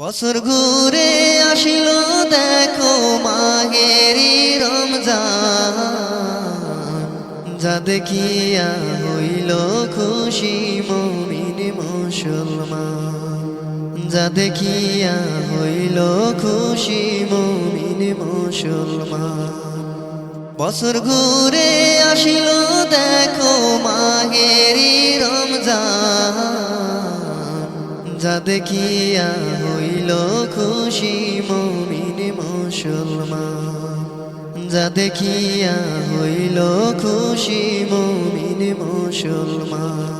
বছর ঘুরে আসিল, দেখো মাগেরি রমজান। যা দেখিয়া হইল খুশি মমিন মুসলমান। যা দেখিয়া হইল খুশি মমিন মুসলমান। বছর ঘুরে আসিল, দেখো মাগেরি রমজান। যা দেখিয়া হইল খুশি মমিন মুসলমান। যা দেখিয়া হইল খুশি মমিন মুসলমান।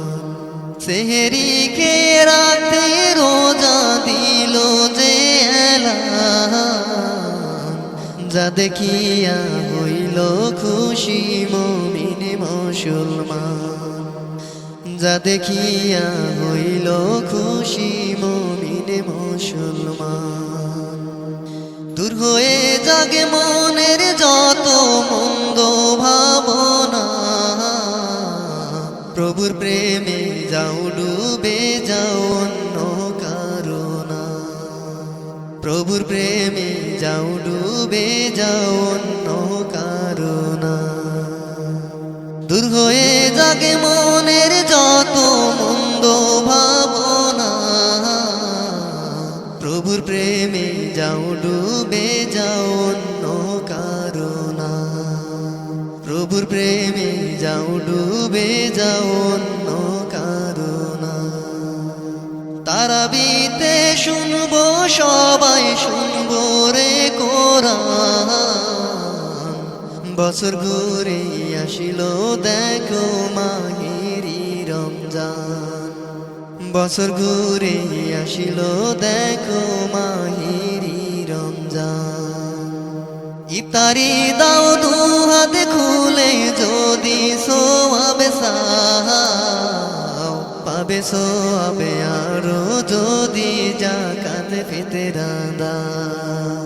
সেহেরি কে রাতে রোজা দিল যে যা দেখিয়া হইল খুশি মমিন মুসলমান। যা দেখিয়া হইল খুশি মমিন মুসলমান। দূর হয়ে জাগে মনের যত মন্দ ভাবনা। প্রভুর প্রেমে যাও, ডুবে যাও অন্য কারণা। প্রভুর প্রেমে যাও, ডুবে যাও অন্য কারণা। দূর হয়ে জাগে প্রেমে যাও, ডুবে যাও অন্য কারণা। তারা বিতে শুনব, সবাই শুনব রে কোরআন। বছর ঘুরে আসিল, দেখো মাহিরি রমজান। বছর ঘুরে আসিল, দেখো মাহিরি ইফতারি দাও দু হাত খুলে যদি সোয়াবে সাও পাবে সোয়াবে আরও যদি জাকাত ফিতরা দাও।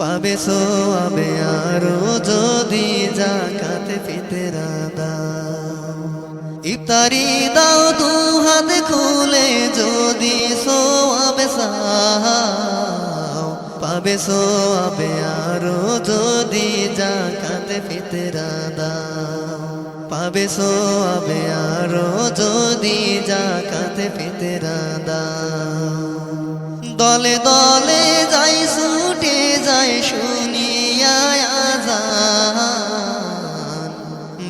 পাবে সোয়াবে আরও যদি জাকাত ফিতরা দাও। ইফতারি দাও দু হাত খুলে যদি সোয়াবে সাও পাবে সোয়াবে আরও যদি জাকাত ফিতরা দাও। পাবে সোয়াবে আরও যদি জাকাত ফিতরা দাও। দলে দলে যাই ছুটে যায় শুনিয়া আজান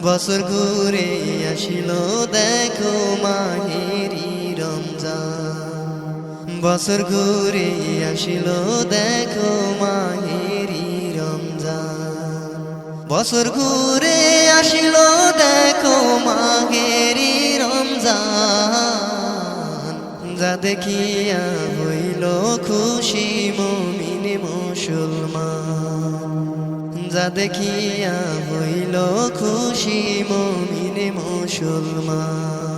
বছর ঘুরে আসিল দেখো মাহেরি রমজান। বছর ঘুরে আসিল দেখো বছর ঘুরে আসিল, দেখো মাগেরি রমজান। যা দেখিয়া হইল খুশি মমিন মুসলমান। যা দেখিয়া হইল খুশি মমিন মুসলমান।